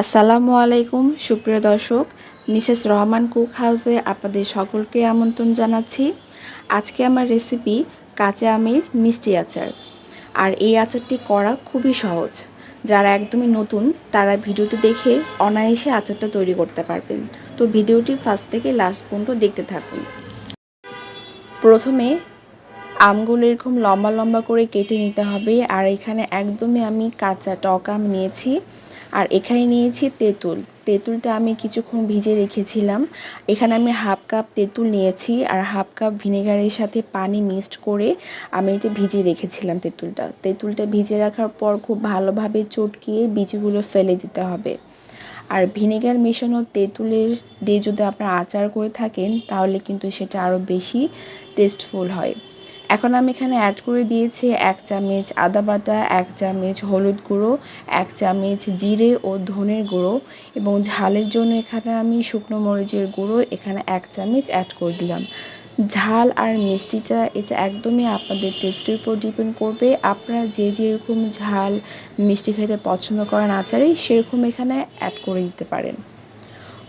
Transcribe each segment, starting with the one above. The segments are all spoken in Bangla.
আসসালামু আলাইকুম, সুপ্রিয় দর্শক। মিসেস রহমান কুক হাউসে আপনাদের সকলকে আমন্ত্রণ জানাচ্ছি। আজকে আমার রেসিপি কাঁচা আমের মিষ্টি আচার। আর এই আচারটি করা খুবই সহজ। যারা একদমই নতুন, তারা ভিডিওটি দেখে অনায়াসে আচারটা তৈরি করতে পারবেন। তো ভিডিওটি ফার্স্ট থেকে লাস্ট পর্যন্ত দেখতে থাকুন। প্রথমে আমগুলো এরকম লম্বা লম্বা করে কেটে নিতে হবে। আর এখানে একদমই আমি কাঁচা টক আম নিয়েছি। আর এখানে নিয়েছি তেঁতুল। তেঁতুলটা আমি কিছুক্ষণ ভিজে রেখেছিলাম। এখানে আমি হাফ কাপ তেঁতুল নিয়েছি আর হাফ কাপ ভিনেগারের সাথে পানি মিক্সড করে আমি এটা ভিজিয়ে রেখেছিলাম তেঁতুলটা। তেঁতুলটা ভিজে রাখার পর খুব ভালোভাবে চটকিয়ে বীজগুলো ফেলে দিতে হবে। আর ভিনেগার মেশানো তেঁতুলের দিয়ে যদি আপনারা আচার করে থাকেন, তাহলে কিন্তু সেটা আরও বেশি টেস্টফুল হয়। এখন আমি এখানে অ্যাড করে দিয়েছি এক চামচ আদা বাটা, এক চামচ হলুদ গুঁড়ো, এক চামচ জিরে ও ধনের গুঁড়ো এবং ঝালের জন্য এখানে আমি শুকনো মরিচের গুঁড়ো এখানে এক চামচ অ্যাড করে দিলাম। ঝাল আর মিষ্টিটা এটা একদমই আপনাদের টেস্টের উপর ডিপেন্ড করবে। আপনারা যে যেরকম ঝাল, মিষ্টি খেতে পছন্দ করেন আচারে সেরকম এখানে অ্যাড করে দিতে পারেন।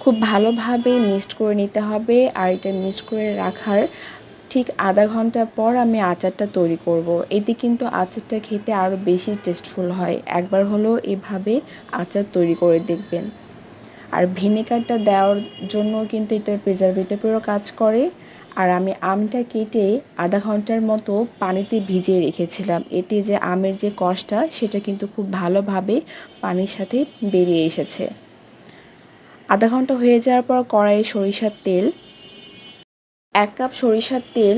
খুব ভালোভাবে মিক্সড করে নিতে হবে। আর এটা মিক্সড করে রাখার ঠিক আধা ঘণ্টা পর আমি আচারটা তৈরি করব। এতে কিন্তু আচারটা খেতে আরও বেশি টেস্টফুল হয়। একবার হলেও এভাবে আচার তৈরি করে দেখবেন। আর ভিনেগারটা দেওয়ার জন্য কিন্তু এটা প্রিজারভেটিভেরও কাজ করে। আর আমি আমটা কেটে আধা ঘণ্টার মতো পানিতে ভিজিয়ে রেখেছিলাম। এতে যে আমের যে কষটা, সেটা কিন্তু খুব ভালোভাবে পানির সাথে বেরিয়ে এসেছে। আধা ঘণ্টা হয়ে যাওয়ার পর কড়াইয়ে সরিষার তেল এক কাপ সরিষার তেল,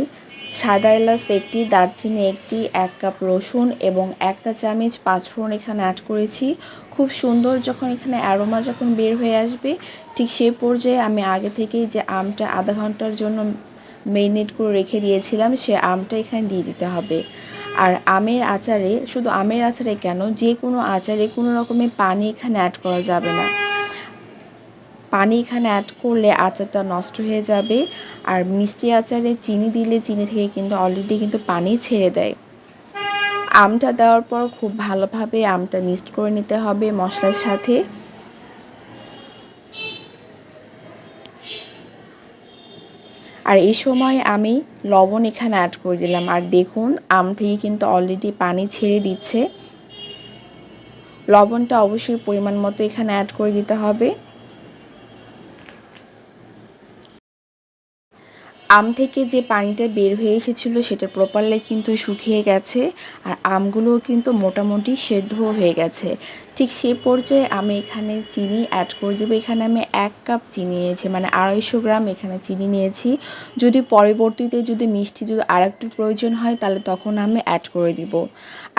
সাদা এলাচ একটি, দারচিনি একটি, এক কাপ রসুন এবং একটা চামচ পাঁচফোড়ন এখানে অ্যাড করেছি। খুব সুন্দর যখন এখানে অ্যারোমা যখন বের হয়ে আসবে, ঠিক সেই পর্যায়ে আমি আগে থেকেই যে আমটা আধা ঘণ্টার জন্য মেরিনেট করে রেখে দিয়েছিলাম, সে আমটা এখানে দিয়ে দিতে হবে। আর আমের আচারে, শুধু আমের আচারে কেন, যে কোনো আচারে কোনো রকমের পানি এখানে অ্যাড করা যাবে না। পানি এখানে অ্যাড করলে আচারটা নষ্ট হয়ে যাবে। আর মিষ্টি আচারে চিনি দিলে চিনি থেকে কিন্তু অলরেডি কিন্তু পানি ছেড়ে দেয়। আমটা দেওয়ার পর খুব ভালোভাবে আমটা মিক্সড করে নিতে হবে মশলার সাথে। আর এই সময় আমি লবণ এখানে অ্যাড করে দিলাম। আর দেখুন, আম থেকে কিন্তু অলরেডি পানি ছেড়ে দিচ্ছে। লবণটা অবশ্যই পরিমাণ মতো এখানে অ্যাড করে দিতে হবে। আম থেকে যে পানিটা বের হয়ে এসেছিল সেটা প্রপারলি কিন্তু শুকিয়ে গেছে আর আমগুলোও কিন্তু মোটামুটি সেদ্ধ হয়ে গেছে। ঠিক সে পর্যায়ে আমি এখানে চিনি অ্যাড করে দেবো। এখানে আমি এক কাপ চিনি নিয়েছি মানে আড়াইশো গ্রাম এখানে চিনি নিয়েছি। যদি পরবর্তীতে যদি মিষ্টি যদি আর প্রয়োজন হয়, তাহলে তখন আমি অ্যাড করে দিব।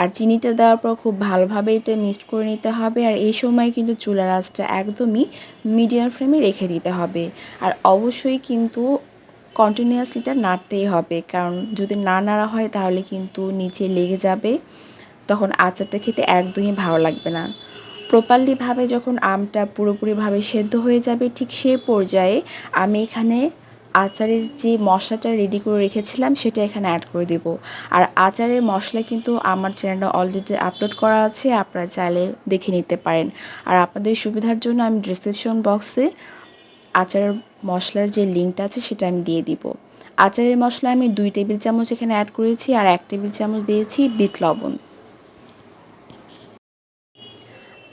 আর চিনিটা দেওয়ার পর খুব ভালোভাবে এটা মিক্সড করে নিতে হবে। আর এই সময় কিন্তু চুলার আঁচটা একদমই মিডিয়াম ফ্লেমে রেখে দিতে হবে। আর অবশ্যই কিন্তু কন্টিনিউয়াসলিটা নাড়তেই হবে। কারণ যদি না নাড়া হয়, তাহলে কিন্তু নিচে লেগে যাবে। তখন আচারটা খেতে একদমই ভালো লাগবে না। প্রপারলিভাবে যখন আমটা পুরোপুরিভাবে সেদ্ধ হয়ে যাবে, ঠিক সে পর্যায়ে আমি এখানে আচারের যে মশলাটা রেডি করে রেখেছিলাম, সেটা এখানে অ্যাড করে দেব। আর আচারের মশলা কিন্তু আমার চ্যানেলে অলরেডি আপলোড করা আছে, আপনারা চাইলে দেখে নিতে পারেন। আর আপনাদের সুবিধার জন্য আমি ডিসক্রিপশন বক্সে আচারের মশলার যে লিঙ্কটা আছে সেটা আমি দিয়ে দিব। আচারের মশলা আমি দুই টেবিল চামচ এখানে অ্যাড করেছি আর এক টেবিল চামচ দিয়েছি বিট লবণ।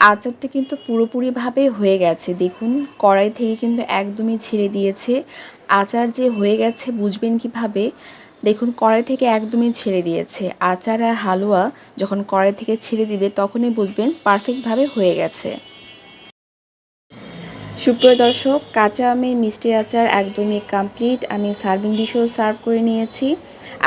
আচারটা কিন্তু পুরোপুরিভাবে হয়ে গেছে। দেখুন, কড়াই থেকে কিন্তু একদমই ছেড়ে দিয়েছে। আচার যে হয়ে গেছে, বুঝবেন কীভাবে? দেখুন, কড়াই থেকে একদমই ছেড়ে দিয়েছে। আচার আর হালুয়া যখন কড়াই থেকে ছেড়ে দিবে, তখনই বুঝবেন পারফেক্টভাবে হয়ে গেছে। সুপ্রিয় দর্শক, কাঁচা আমের মিষ্টি আচার একদমই কমপ্লিট আমি সার্ভিং ডিশও সার্ভ করে নিয়েছি।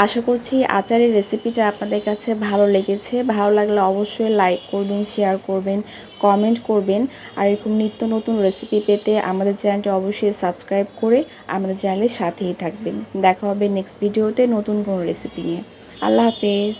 আশা করছি আচারের রেসিপিটা আপনাদের কাছে ভালো লেগেছে। ভালো লাগলে অবশ্যই লাইক করবেন শেয়ার করবেন কমেন্ট করবেন। আর এরকম নিত্য নতুন রেসিপি পেতে আমাদের চ্যানেলটি অবশ্যই সাবস্ক্রাইব করে আমাদের চ্যানেলের সাথেই থাকবেন। দেখা হবে নেক্সট ভিডিওতে নতুন কোনো রেসিপি নিয়ে। আল্লাহ হাফেজ।